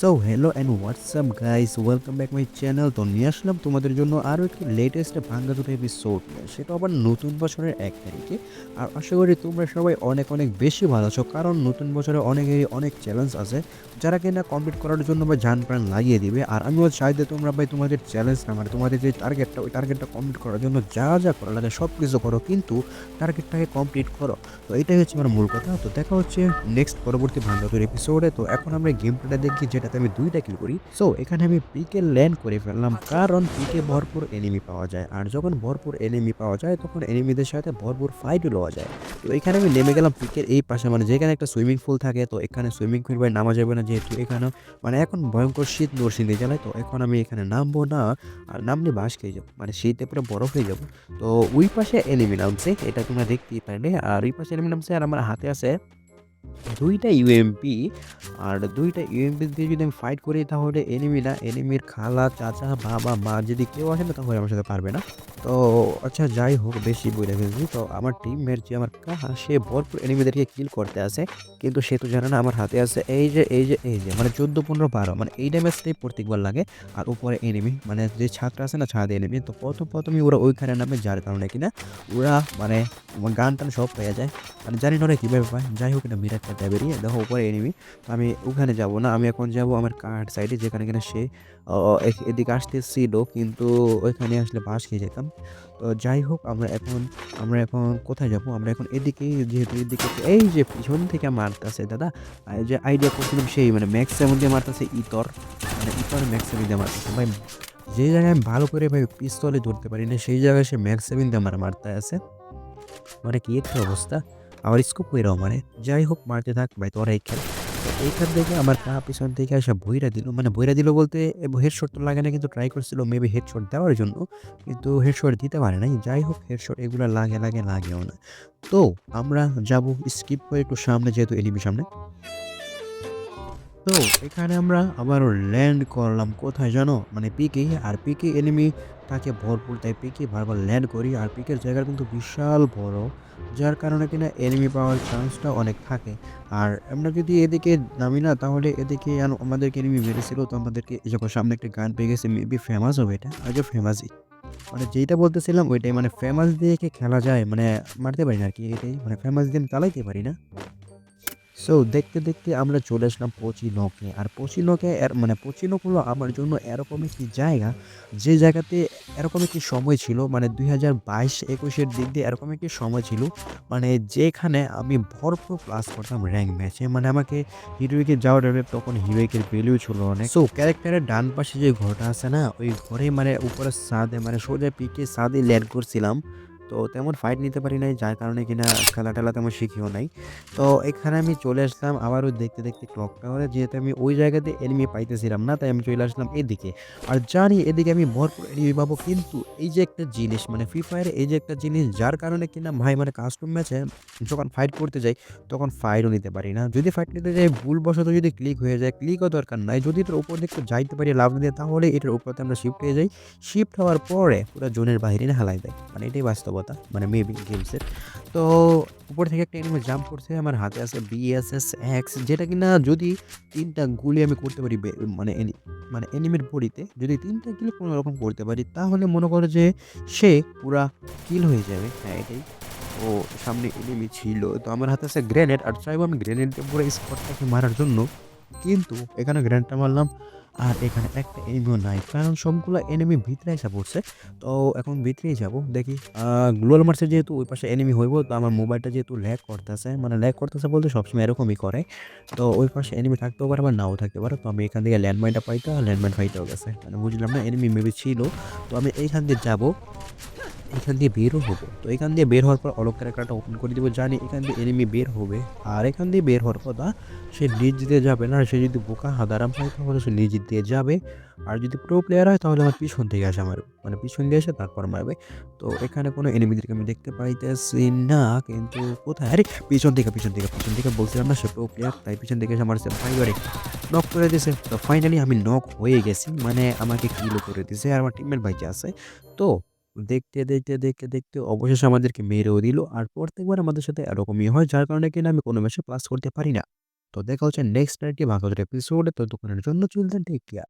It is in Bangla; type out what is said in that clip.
So hello and WhatsApp guys welcome back my channel তো নিয়ে আসলাম তোমাদের জন্য আরও একটি লেটেস্ট ভাঙ্গা দুটো এপিসোড সেটা আবার নতুন বছরের এক তারিখে। আর আশা করি তোমরা সবাই অনেক অনেক বেশি ভালো আছো, কারণ নতুন বছরে অনেকেরই অনেক চ্যালেঞ্জ আছে। যারা কিনা কমপ্লিট করার জন্য বা যান প্রাণ লাগিয়ে দিবে। আর আমিও চাই যে তোমরা ভাই তোমাদের চ্যালেঞ্জটা মানে তোমাদের যে টার্গেটটা ওই টার্গেটটা কমপ্লিট করার জন্য যা যা করা, লাগে সব কিছু করো, কিন্তু টার্গেটটাকে কমপ্লিট করো। তো এটাই হচ্ছে আমার মূল কথা। তো দেখা হচ্ছে নেক্সট পরবর্তী ভাঙ্গাতুর এপিসোডে তো এখন আমরা গেম প্লেটা দেখি যেটাতে আমি দুইটা কিল করি। সো এখানে আমি পিকে ল্যান্ড করে ফেললাম, কারণ পিকে ভরপুর এনিমি পাওয়া যায়। আর যখন ভরপুর এনিমি পাওয়া যায়, তখন এনিমিদের সাথে ভরপুর ফাইটও লওয়া যায়। তো এখানে আমি নেমে গেলাম পিকের এই পাশে মানে যেখানে একটা সুইমিং পুল থাকে, তো এখানে সুইমিং পুল ভাই নামা যাবে না যেহেতু এখানে মানে এখন ভয়ঙ্কর শীত নরসিংদী জেলায়, তো এখন আমি এখানে নামবো না, আর নামলে বাস খেয়ে যাব। মানে শীতে পুরো বরফ হয়ে যাব। তো ওই পাশে এনিমি নামছে, এটা তোমরা দেখতেই পারলে। আর ওই পাশে এনিমি নামছে, আর আমার হাতে আছে দুইটা ইউএমপি আর দুইটা ইউএমপি দিয়ে যদি আমি ফাইট করি, তাহলে এনিমিরা এনিমির খালা, চাচা, বাবা, মা যদি কেউ আসে না, তাহলে আমার সাথে পারবে না। তো আচ্ছা যাই হোক, বেশি বলে ফেলছি। তো আমার টিমমেট যে আমার কাহা, সে ভরপুর এনিমিদেরকে কিল করতে আসে কিন্তু সে তো জানে না, আমার হাতে আছে এই যে এই যে এই যে মানে চোদ্দ, পনেরো, বারো মানে এই ড্যামেজটাই প্রত্যেকবার লাগে। আর উপরে এনিমি মানে যে ছাত্র আছে না, ছাদ এনিমি তো প্রথম প্রথমে ওরা ওইখানে নামে, যার কারণে কিনা ওরা মানে গান টান সব পেয়ে যায়। মানে জানি না ওরা কীভাবে পায়। যাই হোক, এটা মিরাট বেরিয়ে দেখো উপরে এনিমি আমি ওখানে যাব না, আমি এখন যাব আমার কার্ড সাইডে যেখানে কিনা সে এদিকে আসতেছিল কিন্তু ওইখানে আসলে বাস খেয়ে যেতাম। তো যাই হোক, আমরা এখন আমরা এখন কোথায় যাব? আমরা এখন এদিকে যেহেতু এদিকে এই যে পিছন থেকে মারতেছে দাদা যে আইডিয়া করছিলাম সেই মানে ম্যাক্স সেভেন দিয়ে মারতেছে ইতর মানে ইতর ম্যাক্স সেভেন দিয়ে মারতেছে। ভাই, যে জায়গায় আমি ভালো করে ভাই পিস্তলে ধরতে পারি না, সেই জায়গায় সে ম্যাক্স সেভেন দিয়ে আমার মারতে আছে। মানে কি একটা অবস্থা? আমার স্কোপ হইরাও মানে যাই হোক, মারতে থাক, ভাই তোরা এই খেল। এইখান থেকে আমার কা পিছন থেকে এসে বইরা দিল? মানে বইরা দিল বলতে হেডশট তো লাগে না কিন্তু ট্রাই করছিল মেবি হেডশট দেওয়ার জন্য। কিন্তু হেডশট দিতে পারে নাই। যাই হোক হেডশট এগুলো লাগে লাগে, লাগেও না। তো আমরা যাব স্কিপ করে একটু সামনে, যেহেতু এলিমি সামনে। তো এখানে আমরা আবার ল্যান্ড করলাম। কোথায় জানো? মানে পিকে আর পিকে এনিমি তাকে ভরপুর। তাই পিকে বারবার ল্যান্ড করি। আর পিকের জায়গা কিন্তু বিশাল বড়। যার কারণে কিনা এনিমি পাওয়ার চান্সটা অনেক থাকে। আর আমরা যদি এদিকে নামি না, তাহলে এদিকে আমাদেরকে এনিমি মেরেছিল তো আমাদেরকে যখন সামনে একটা গান পেয়ে গেছে। মেবি ফেমাস হবে এটা। আজও ফেমাসই মানে যেটা বলতেছিলাম, ওইটাই। মানে ফেমাস দিয়ে কি খেলা যায়? মানে মারতে পারি না আর কি এটাই। মানে ফেমাস দিয়ে চালাইতে পারি না। সো দেখতে দেখতে আমরা চলে আসলাম পচিনকে। আর পচিনকে মানে পচিনক হলো আমার জন্য এরকম একটি জায়গা, যে জায়গাতে এরকম একটি সময় ছিল মানে দুই হাজার বাইশ একুশের দিক দিয়ে এরকম একটি সময় ছিল মানে যেখানে আমি ভরপুর ক্লাস করতাম র্যাঙ্ক ম্যাচে মানে আমাকে হিরোইকে যাওয়ার তখন হিরোইকের ভ্যালিউ ছিল অনেক। সো ক্যারেক্টারের ডান পাশে যে ঘরটা আছে না, ওই ঘরে মানে উপরে সাদে মানে সোজা পিকে সাদে ল্যান্ড করছিলাম। তো তেমন ফাইট নিতে পারি নাই, যার কারণে কিনা খেলা টেলা তেমন শিখিও নাই। তো এখানে আমি চলে আসলাম আবারও দেখতে দেখতে ক্লক টাওয়ারে যেহেতু আমি ওই জায়গাতে এনিমি পাইতেছিলাম না, তাই আমি চলে আসলাম এদিকে। আর জানি এদিকে আমি ভরপুর এনিমি পাবো, কিন্তু এই যে একটা জিনিস মানে ফ্রি ফায়ারে এই যে একটা জিনিস, যার কারণে কিনা ভাই মানে কাস্টম ম্যাচে যখন ফাইট করতে যাই, তখন ফাইটও নিতে পারি না। যদি ফাইট নিতে যাই, ভুলবশত যদি ক্লিক হয়ে যায় ক্লিকও দরকার নাই। যদি এটার উপর দিকে যাইতে পারি, লাভ দিয়ে, তাহলে এটার উপরতে আমরা শিফট হয়ে যাই। শিফট হওয়ার পরে পুরো জোনের বাইরে হালাই দেয়। মানে এটাই বাস্তবতা মানে মেবি গেমসের তো উপর থেকে একটা এনিমি জাম্প করছে, আমার হাতে আছে বিএসএস এক্স যেটা কিনা যদি তিনটা গুলি আমি করতে পারি মানে এনি- মানে এনিমির বডিতে, যদি তিনটা কিল কোনো রকম করতে পারি, তাহলে মনে করো যে সে পুরা কিল হয়ে যাবে। হ্যাঁ এটাই। ও, সামনে এনিমি ছিল। তো আমার হাতে আছে গ্রেনেড আর চাইব আমি গ্রেনেড পুরো স্পটটাকে মারার জন্য। কিন্তু এখানে গ্রেনেডটা মারলাম আর এখানে একটা এনিমিও নাই। কারণ সবগুলো এনিমি ভিতরে এসে পড়ছে। তো এখন ভিতরেই যাব, দেখি। গ্লোয়াল মার্সের যেহেতু ওই পাশে এনিমি হইব, তো আমার মোবাইলটা যেহেতু ল্যাগ করতেছে মানে ল্যাগ করতেছে বলতে সবসময় এরকমই করে। তো ওই পাশে এনিমি থাকতেও পারে আবার নাও থাকতে পারে, তো আমি এখান থেকে ল্যান্ডমাইনটা পাইতে আর ল্যান্ডমাইন ফাইটেও গেছে। মানে বুঝলাম না এনিমি মেবি ছিল। তো আমি এইখান দিয়ে যাব। এখান দিয়ে বেরও হব। তো এখান দিয়ে বের হওয়ার পর অলক ক্যারেক্টারটা ওপেন করে দিব, জানি এখান দিয়ে এনিমি বের হবে। আর এখান দিয়ে বের হওয়ার কথা সে নিজ দিয়ে যাবে না সে যদি বোকা হাদারাম হয়, তাহলে সে নিজ দিয়ে যাবে। আর যদি প্রো প্লেয়ার হয়, তাহলে আমার পিছন থেকে আসে আমার মানে পিছন দিয়ে এসে তারপর মারবে। তো এখানে কোনো এনিমিদেরকে আমি দেখতে পাইতেছি না, কিন্তু কোথায়? আরে, পিছন থেকে পিছন থেকে পিছন থেকে বলছিলাম না, সে প্রো প্লেয়ার তাই পিছন থেকে এসে আমার সে ফাইবারে নক করে দিয়েছে তো ফাইনালি আমি নক হয়ে গেছি মানে আমাকে কিলো করে দিয়েছে আর আমার টিমমেট বাইচে আছে। তো দেখতে দেখতে দেখতে দেখতে অবশেষে আমাদেরকে মেরেও দিল আর প্রত্যেকবার আমাদের সাথে এরকমই হয়, যার কারণে কিনা আমি কোনো ম্যাচে প্লাস করতে পারি না তো দেখা হচ্ছে নেক্সট আরেকটি ভাগবতের এপিসোডে। দোকানের জন্য চলতেন দেন টেক কেয়ার।